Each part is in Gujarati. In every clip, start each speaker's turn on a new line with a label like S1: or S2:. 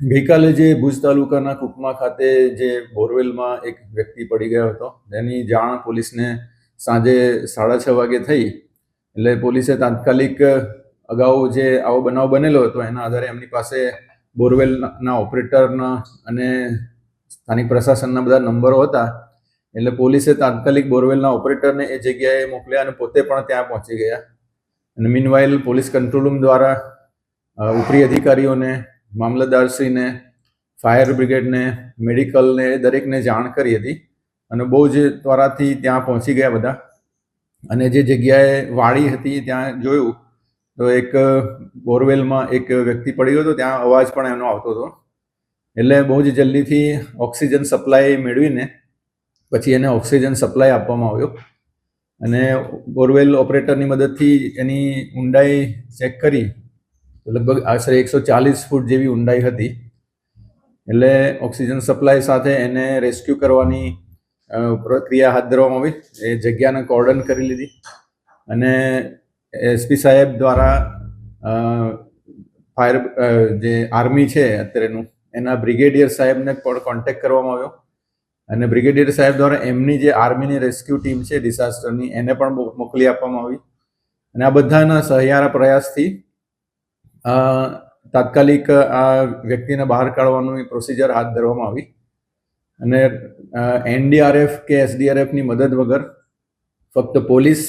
S1: ગઈકાલે જે ભુજ તાલુકાના કુકમા ખાતે જે બોરવેલમાં એક વ્યક્તિ પડી ગયો હતો, તેની જાણ પોલીસને સાંજે સાડા છ વાગે થઈ. એટલે પોલીસે તાત્કાલિક અગાઉ જે આવો બનાવ બનેલો હતો, એના આધારે એમની પાસે બોરવેલના ઓપરેટરના અને સ્થાનિક પ્રશાસનના બધા નંબરો હતા. એટલે પોલીસે તાત્કાલિક બોરવેલના ઓપરેટરને એ જગ્યાએ મોકલ્યા અને પોતે પણ ત્યાં પહોંચી ગયા. અને મીનવાઇલ પોલીસ કંટ્રોલ રૂમ દ્વારા ઉપરી અધિકારીઓને મામલતદારશ્રીને, ફાયર બ્રિગેડને, મેડિકલને દરેકને જાણ કરી હતી અને બહુ જ ત્વરાથી ત્યાં પહોંચી ગયા બધા. અને જે જગ્યાએ વાડી હતી ત્યાં જોયું તો એક બોરવેલમાં એક વ્યક્તિ પડ્યો હતો, ત્યાં અવાજ પણ એનો આવતો હતો. એટલે બહુ જ જલ્દીથી ઓક્સિજન સપ્લાય મેળવીને પછી એને ઓક્સિજન સપ્લાય આપવામાં આવ્યો. અને બોરવેલ ઓપરેટરની મદદથી એની ઊંડાઈ ચેક કરી લગભગ આશરે એકસો ચાલીસ ફૂટ જેવી ઊંડાઈ હતી. એટલે ઓક્સિજન સપ્લાય સાથે એને રેસ્ક્યુ કરવાની પ્રક્રિયા હાથ ધરવામાં આવી. એ જગ્યાને કોર્ડન કરી લીધી. અને એસપી સાહેબ દ્વારા ફાયર જે આર્મી છે અત્યારેનું એના બ્રિગેડિયર સાહેબને પણ કોન્ટેક્ટ કરવામાં આવ્યો. અને બ્રિગેડિયર સાહેબ દ્વારા એમની જે આર્મીની રેસ્ક્યુ ટીમ છે ડિઝાસ્ટરની એને પણ મોકલી આપવામાં આવી. અને આ બધાના સહિયારા પ્રયાસથી તાત્કાલિક આ વ્યક્તિને બહાર કાઢવાનું પ્રોસિજર હાથ ધરવામાં આવી. અને એનડીઆરએફ કે એસડીઆરએફની મદદ વગર ફક્ત પોલીસ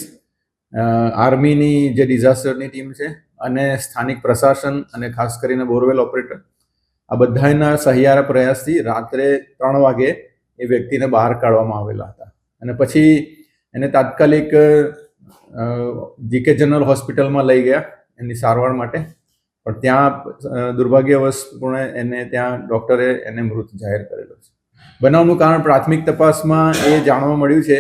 S1: આર્મીની જે ડિઝાસ્ટરની ટીમ છે અને સ્થાનિક પ્રશાસન અને ખાસ કરીને બોરવેલ ઓપરેટર, આ બધાના સહિયારા પ્રયાસથી રાત્રે ત્રણ વાગે એ વ્યક્તિને બહાર કાઢવામાં આવેલા હતા. અને પછી એને તાત્કાલિક જીકે જનરલ હોસ્પિટલમાં લઈ ગયા એની સારવાર માટે. પણ ત્યાં દુર્ભાગ્યવશપણે એને ત્યાં ડૉક્ટરે એને મૃત જાહેર કરેલો છે. બનાવનું કારણ પ્રાથમિક તપાસમાં એ જાણવા મળ્યું છે,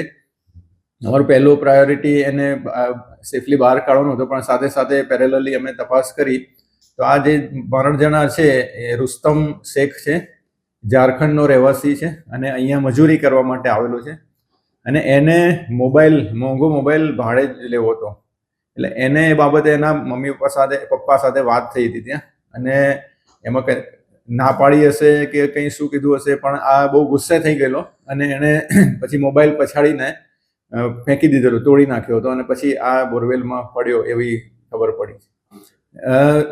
S1: અમારો પહેલો પ્રાયોરિટી એને સેફલી બહાર કાઢવાનો હતો, પણ સાથે સાથે પેરેલલી અમે તપાસ કરી. તો આ જે મરણ જણા છે, એ રુસ્તમ શેખ છે, ઝારખંડનો રહેવાસી છે અને અહીંયા મજૂરી કરવા માટે આવેલો છે. અને એને મોબાઈલ, મોંઘો મોબાઈલ ભાડે જ લેવો હતો. એટલે એને એ બાબતે એના મમ્મી પપ્પા સાથે પપ્પા સાથે વાત થઈ હતી ત્યાં. અને એમાં કંઈ ના પાડી હશે કે કંઈ શું કીધું હશે, પણ આ બહુ ગુસ્સે થઈ ગયેલો. અને એણે પછી મોબાઈલ પછાડીને ફેંકી દીધેલો, તોડી નાખ્યો હતો. અને પછી આ બોરવેલમાં પડ્યો એવી ખબર પડી.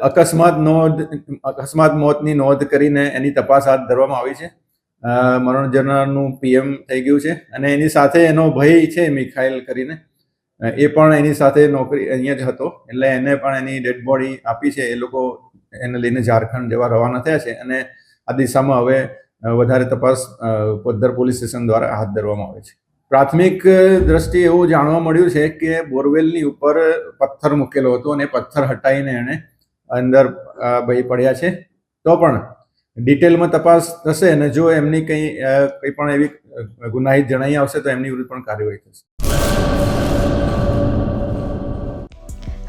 S1: અકસ્માત નોંધ, અકસ્માત મોતની નોંધ કરીને એની તપાસ હાથ ધરવામાં આવી છે. મરણ જનરલનું પીએમ થઈ ગયું છે. અને એની સાથે એનો ભય છે મિખાઈલ કરીને. એ પણ એની સાથે નોકરી અહીંયા જ હતો. એટલે એને પણ એની ડેડ બોડી આપી છે. એ લોકો એને લઈને ઝારખંડ જવા રવાના થયા છે અને આ દિશામાં હવે વધારે તપાસ અ, પોદ્દર પોલીસ સ્ટેશન દ્વારા હાથ ધરવામાં આવે છે. પ્રાથમિક દ્રષ્ટિએ એવું જાણવા મળ્યું છે કે બોરવેલની ઉપર પથ્થર મૂકેલો હતો અને પથ્થર હટાવીને એણે અંદર ભય પડ્યા છે. તો પણ ડિટેલમાં તપાસ થશે અને જો એમની કંઈ કંઈ પણ એવી ગુનાહિત જણાઈ આવશે તો એમની વિરુદ્ધ પણ કાર્યવાહી થશે.